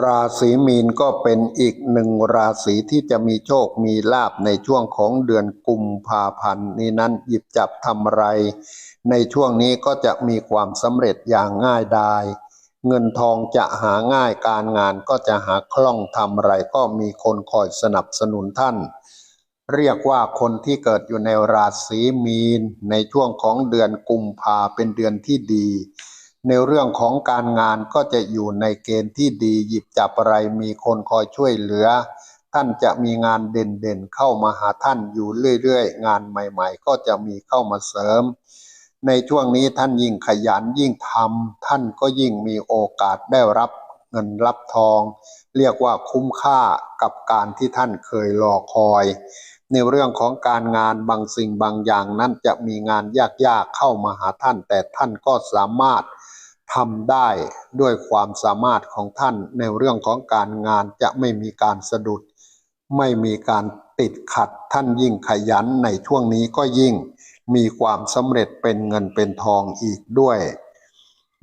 ราศีมีนก็เป็นอีกหนึ่งราศีที่จะมีโชคมีลาภในช่วงของเดือนกุมภาพันธ์นี้นั้นหยิบจับทำไร ในช่วงนี้ก็จะมีความสำเร็จอย่างง่ายดายเงินทองจะหาง่ายการงานก็จะหาคล่องทำไรก็มีคนคอยสนับสนุนท่าน เรียกว่าคนที่เกิดอยู่ในราศีมีน ในช่วงของเดือนกุมภาเป็นเดือนที่ดี ในเรื่องของการงานก็จะอยู่ในเกณฑ์ที่ดีหยิบจับอะไรมีคนคอยช่วยเหลือ ท่านจะมีงานเด่นๆ เข้ามาหาท่านอยู่เรื่อยๆ งานใหม่ๆ ก็จะมีเข้ามาเสริม ในช่วงนี้ท่านยิ่งขยันยิ่งทำท่านก็ยิ่งมีโอกาสได้รับเงินรับทอง เรียกว่าคุ้มค่ากับการที่ท่านเคยรอคอย ในเรื่องของการงานบางสิ่งบางอย่างนั้นจะมีงานยากๆเข้ามาหาท่าน แต่ท่านก็สามารถ ทำได้ด้วยความสามารถของท่านในเรื่องของการงานจะไม่มีการสะดุด ไม่มีการติดขัดท่านยิ่งขยันในช่วงนี้ก็ยิ่งมีความสำเร็จเป็นเงินเป็นทองอีกด้วย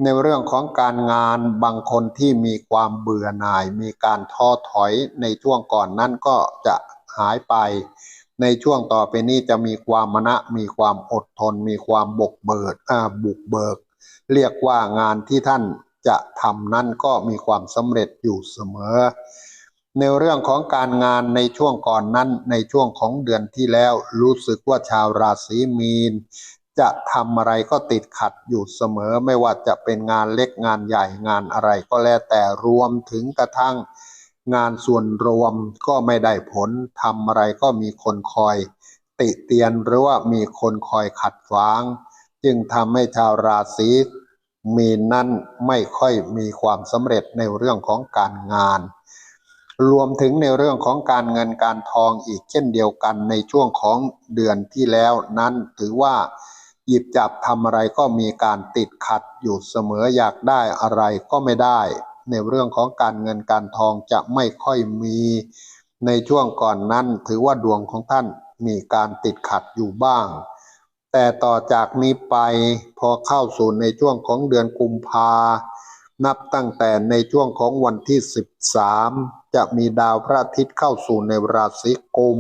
ในเรื่องของการงานบางคนที่มีความเบื่อหน่าย มีการท้อถอยในช่วงก่อนนั้นก็จะหายไป ในช่วงต่อไปนี้จะมีความมณะ มีความอดทน มีความบกเบิดบุกเบิก เรียกว่างานที่ท่านจะทำนั้นก็มีความสำเร็จอยู่เสมอ ในเรื่องของการงานในช่วงก่อนนั้นในช่วงของเดือนที่แล้วรู้สึกว่าชาวราศีมีน จะทำอะไรก็ติดขัดอยู่เสมอ ไม่ว่าจะเป็นงานเล็กงานใหญ่งานอะไรก็แล้วแต่รวมถึงกระทั่งงานส่วนรวมก็ไม่ได้ผลทำอะไรก็มีคนคอย ติเตียนหรือว่ามีคนคอยขัดขวาง จึงทำให้ชาวราศีมีนนั้นไม่ค่อยมีความสำเร็จในเรื่องของการงาน รวมถึงในเรื่องของการเงินการทองอีกเช่นเดียวกันในช่วงของเดือนที่แล้วนั้นถือว่าหยิบจับทำอะไรก็มีการติดขัดอยู่เสมออยากได้อะไรก็ไม่ได้ ในเรื่องของการเงินการทองจะไม่ค่อยมีในช่วงก่อนนั้น ถือว่าดวงของท่านมีการติดขัดอยู่บ้าง แต่ต่อจากนี้ไปพอเข้าสู่ในช่วงของเดือนกุมภา นับตั้งแต่ในช่วงของวันที่ 13 จะมีดาวพระอาทิตย์เข้าสู่ในราศีกุม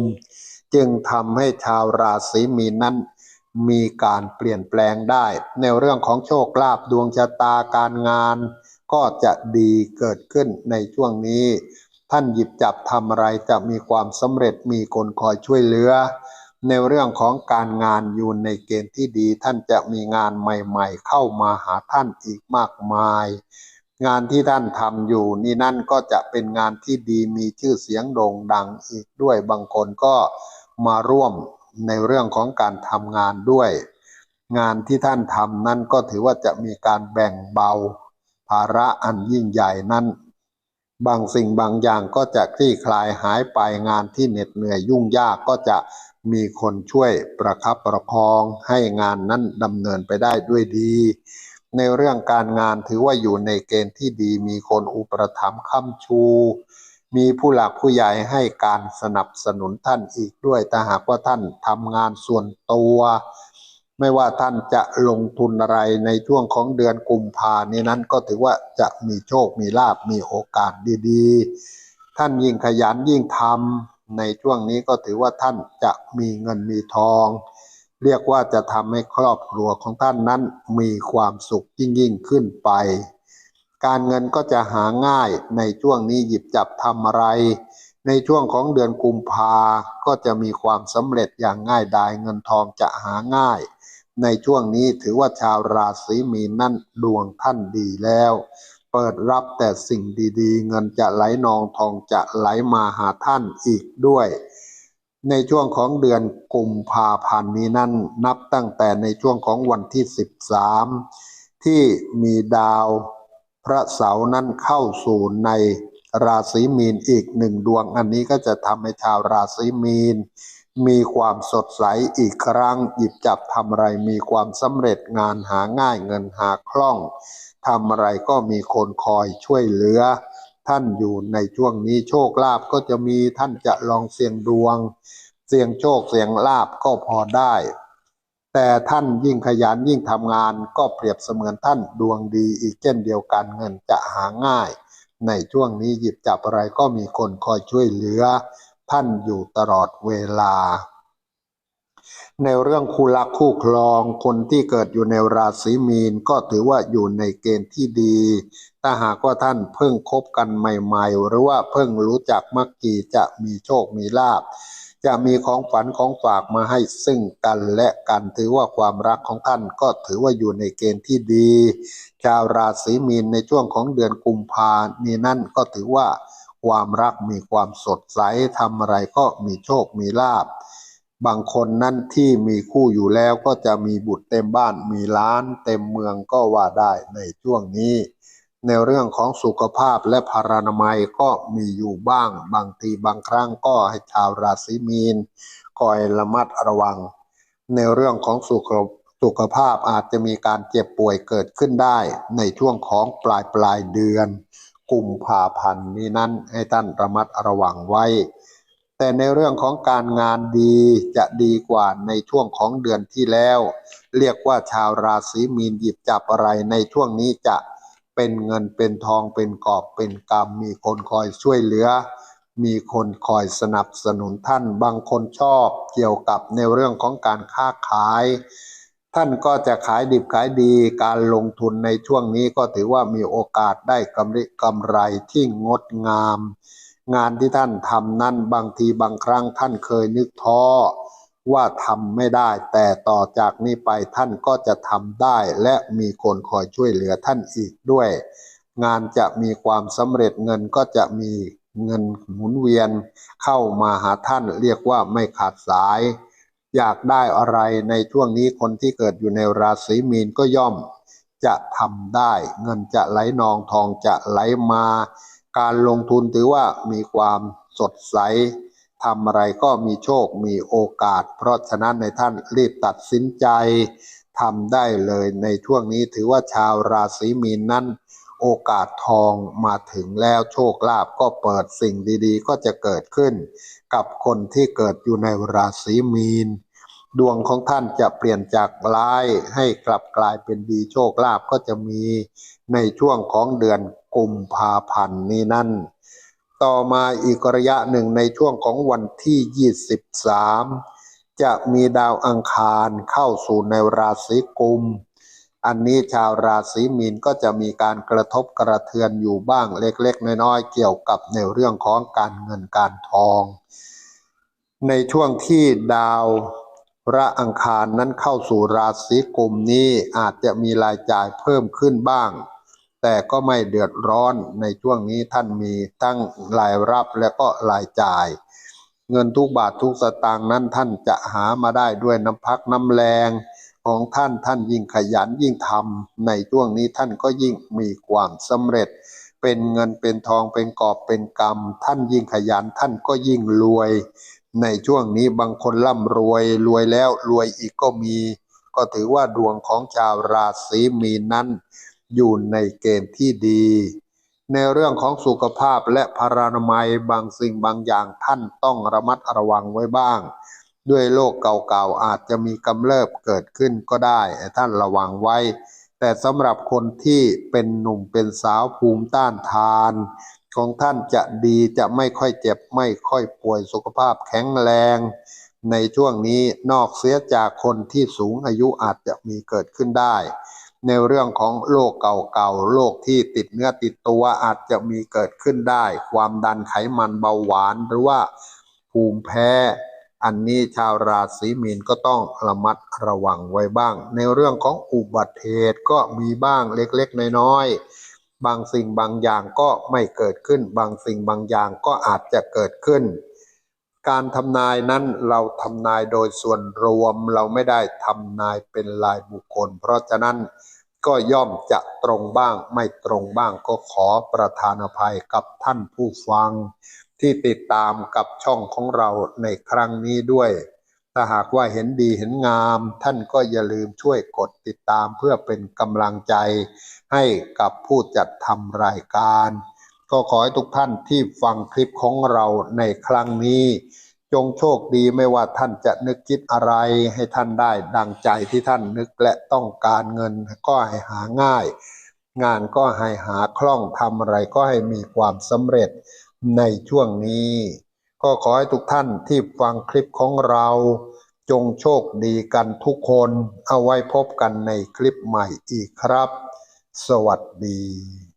จึงทำให้ชาวราศีมีนนั้น มีการเปลี่ยนแปลงได้ ในเรื่องของโชคลาภดวงชะตาการงาน ก็จะดีเกิดขึ้นในช่วงนี้ ท่านหยิบจับทำอะไรจะมีความสำเร็จมีคนคอยช่วยเหลือ ในเรื่องของการงานอยู่ในเกณฑ์ที่ดี ท่านจะมีงานใหม่ ๆ เข้ามาหาท่านอีกมากมาย งานที่ท่านทำอยู่นี่นั่นก็จะเป็นงานที่ดีมีชื่อเสียงโด่งดังอีกด้วยบางคนก็มาร่วมในเรื่องของการทำงานด้วย งานที่ท่านทำนั้นก็ถือว่าจะมีการแบ่งเบา ภาระอันยิ่งใหญ่นั้นบางสิ่งบางอย่างก็จะคลี่คลายหายไปงานที่เหน็ดเหนื่อยยุ่งยากก็จะ มีคนช่วยประคับประคองให้งานนั้นดำเนินไปได้ด้วยดี ในเรื่องการงานถือว่าอยู่ในเกณฑ์ที่ดีมีคนอุปถัมภ์ค้ำชู มีผู้หลักผู้ใหญ่ให้การสนับสนุนท่านอีกด้วยถ้าหากว่าท่านทำงานส่วนตัว ไม่ว่าท่านจะลงทุนอะไรในช่วงของเดือนกุมภานี้นั้นก็ถือว่าจะมีโชคมีลาบมีโอกาสดี ๆ ท่านยิ่งขยันยิ่งทำ ในช่วงนี้ก็ถือว่าท่านจะมีเงินมีทอง เรียกว่าจะทำให้ครอบครัวของท่านนั้นมีความสุขยิ่งยิ่งขึ้นไป การเงินก็จะหาง่ายในช่วงนี้หยิบจับทำอะไร ในช่วงของเดือนกุมภาก็จะมีความสำเร็จอย่างง่ายดายเงินทองจะหาง่าย ในช่วงนี้ถือว่าชาวราศีมีนนั่นดวงท่านดีแล้ว เปิดรับแต่สิ่งดีๆ เงินจะไหลนองทองจะไหลมาหาท่านอีกด้วย ในช่วงของเดือนกุมภาพันธ์นี้นั่นนับตั้งแต่ในช่วงของวันที่ 13 ที่มีดาวพระเสาร์นั้นเข้าสู่ในราศีมีนอีกหนึ่งดวงอันนี้ก็จะทำให้ชาวราศีมีน มีความสดใสอีกครั้ง หยิบจับทำอะไรมีความสำเร็จงานหาง่ายเงินหาคล่อง ทำอะไรก็มีคนคอยช่วยเหลือ ท่านอยู่ในช่วงนี้โชคลาภก็จะมีท่านจะลองเสี่ยงดวง เสี่ยงโชคเสี่ยงลาภก็พอได้ แต่ท่านยิ่งขยันยิ่งทำงานก็เปรียบเสมือนท่านดวงดีอีกเช่นเดียวกันเงินจะหาง่าย ในช่วงนี้หยิบจับอะไรก็มีคนคอยช่วยเหลือ ท่านอยู่ตลอดเวลา ในเรื่องคู่รักคู่ครองคนที่เกิดอยู่ในราศีมีนก็ถือว่าอยู่ในเกณฑ์ที่ดี ถ้าหากว่าท่านเพิ่งคบกันใหม่ๆ หรือว่าเพิ่งรู้จักมักกีจะมีโชคมีลาบ จะมีของฝันของฝากมาให้ซึ่งกันและกันถือว่าความรักของท่านก็ถือว่าอยู่ในเกณฑ์ที่ดี ชาวราศีมีนในช่วงของเดือนกุมภานี่นั่นก็ถือว่าความรักมีความสดใสทำอะไรก็มีโชคมีลาบ บางคนนั่นที่มีคู่อยู่แล้วก็จะมีบุตรเต็มบ้านมีล้านเต็มเมืองก็ว่าได้ในช่วงนี้ ในเรื่องของสุขภาพและพารานามัยก็มีอยู่บ้าง บางทีบางครั้งก็ให้ชาวราศีมีนคอยระมัดระวัง ในเรื่องของสุขสุขภาพอาจจะมีการเจ็บป่วยเกิดขึ้นได้ ในช่วงของปลายปลายเดือนกุมภาพันธ์นี้นั้นให้ท่านระมัดระวังไว้ แต่ในเรื่องของการงานดีจะดีกว่าในช่วงของเดือนที่แล้ว เรียกว่าชาวราศีมีนหยิบจับอะไรในช่วงนี้จะเป็นเงินเป็นทองเป็นกอบเป็นกำมีคนคอยช่วยเหลือ มีคนคอยสนับสนุนท่านบางคนชอบเกี่ยวกับในเรื่องของการค้าขาย ท่านก็จะขายดิบขายดีการลงทุนในช่วงนี้ก็ถือว่ามีโอกาสได้กำไรกำไรที่งดงาม งานที่ท่านทำนั้นบางทีบางครั้งท่านเคยนึกท้อว่าทำไม่ได้ แต่ต่อจากนี้ไปท่านก็จะทำได้ และมีคนคอยช่วยเหลือท่านอีกด้วย งานจะมีความสำเร็จเงินก็จะมีเงินหมุนเวียนเข้ามาหาท่านเรียกว่าไม่ขาดสาย อยากได้อะไรในช่วงนี้คนที่เกิดอยู่ในราศีมีนก็ย่อม จะทำได้ เงินจะไหลนองทองจะไหลมา การลงทุนถือว่ามีความสดใสทำอะไรก็มีโชคมีโอกาส เพราะฉะนั้นในท่านรีบตัดสินใจทำได้เลยในช่วงนี้ถือว่าชาวราศีมีนนั้น โอกาสทองมาถึงแล้วโชคลาภก็เปิดสิ่งดีๆ ก็จะเกิดขึ้น กับคนที่เกิดอยู่ในราศีมีน ดวงของท่านจะเปลี่ยนจากร้ายให้กลับกลายเป็นดีโชคลาภก็จะมีในช่วงของเดือนกุมภาพันธ์นี้นั่น ต่อมาอีกระยะหนึ่งในช่วงของวันที่ 23 จะมีดาวอังคารเข้าสู่ในราศีกุม อันนี้ชาวราศีมีนก็จะมีการกระทบกระเทือนอยู่บ้างเล็กๆ น้อยๆ เกี่ยวกับในเรื่องของการเงินการทอง ในช่วงที่ดาว พระอังคารนั้นเข้าสู่ราศีกุมนี้อาจจะมีรายจ่ายเพิ่มขึ้นบ้าง แต่ก็ไม่เดือดร้อนในช่วงนี้ท่านมีทั้งรายรับและก็รายจ่าย เงินทุกบาททุกสตางค์นั้นท่านจะหามาได้ด้วยน้ำพักน้ำแรงของท่านท่านยิ่งขยันยิ่งทำในช่วงนี้ท่านก็ยิ่งมีความสำเร็จ เป็นเงินเป็นทองเป็นกอบเป็นกำท่านยิ่งขยันท่านก็ยิ่งรวย ในช่วงนี้บางคนร่ำรวยรวยแล้วรวยอีกก็มี ก็ถือว่าดวงของชาวราศีมีนนั้น อยู่ในเกณฑ์ที่ดี ในเรื่องของสุขภาพและพารานามัยบางสิ่งบางอย่างท่านต้องระมัดระวังไว้บ้าง ด้วยโรคเก่าๆอาจจะมีกำเริบเกิดขึ้นก็ได้ท่านระวังไว้ แต่สำหรับคนที่เป็นหนุ่มเป็นสาวภูมิต้านทาน ของท่านจะดีจะไม่ค่อยเจ็บไม่ค่อยป่วยสุขภาพแข็งแรง ในช่วงนี้นอกเสียจากคนที่สูงอายุอาจจะมีเกิดขึ้นได้ ในเรื่องของโรคเก่าๆโรคที่ติดเนื้อติดตัวอาจจะมีเกิดขึ้นได้ ความดันไขมันเบาหวานหรือว่าภูมิแพ้อันนี้ชาวราศีมีนก็ต้องระมัดระวังไว้บ้าง ในเรื่องของอุบัติเหตุก็มีบ้างเล็กๆ น้อยๆ บางสิ่งบางอย่างก็ไม่เกิดขึ้น บางสิ่งบางอย่างก็อาจจะเกิดขึ้น การทำนายนั้นเราทำนายโดยส่วนรวมเราไม่ได้ทำนายเป็นรายบุคคล เพราะฉะนั้นก็ย่อมจะตรงบ้างไม่ตรงบ้างก็ขอประทานอภัยกับท่านผู้ฟัง ที่ติดตามกับช่องของเราในครั้งนี้ด้วย ถ้าหากว่าเห็นดีเห็นงาม ท่านก็อย่าลืมช่วยกดติดตามเพื่อเป็นกำลังใจ ให้กับผู้จัดทำรายการ ก็ขอให้ทุกท่านที่ฟังคลิปของเราในครั้งนี้ จงโชคดีไม่ว่าท่านจะนึกคิดอะไรให้ท่านได้ดังใจที่ท่านนึกและต้องการเงินก็ให้หาง่าย งานก็ให้หาคล่องทำอะไรก็ให้มีความสำเร็จในช่วงนี้ ก็ขอให้ทุกท่านที่ฟังคลิปของเราจงโชคดีกันทุกคนเอาไว้พบกันในคลิปใหม่อีกครับ สวัสดี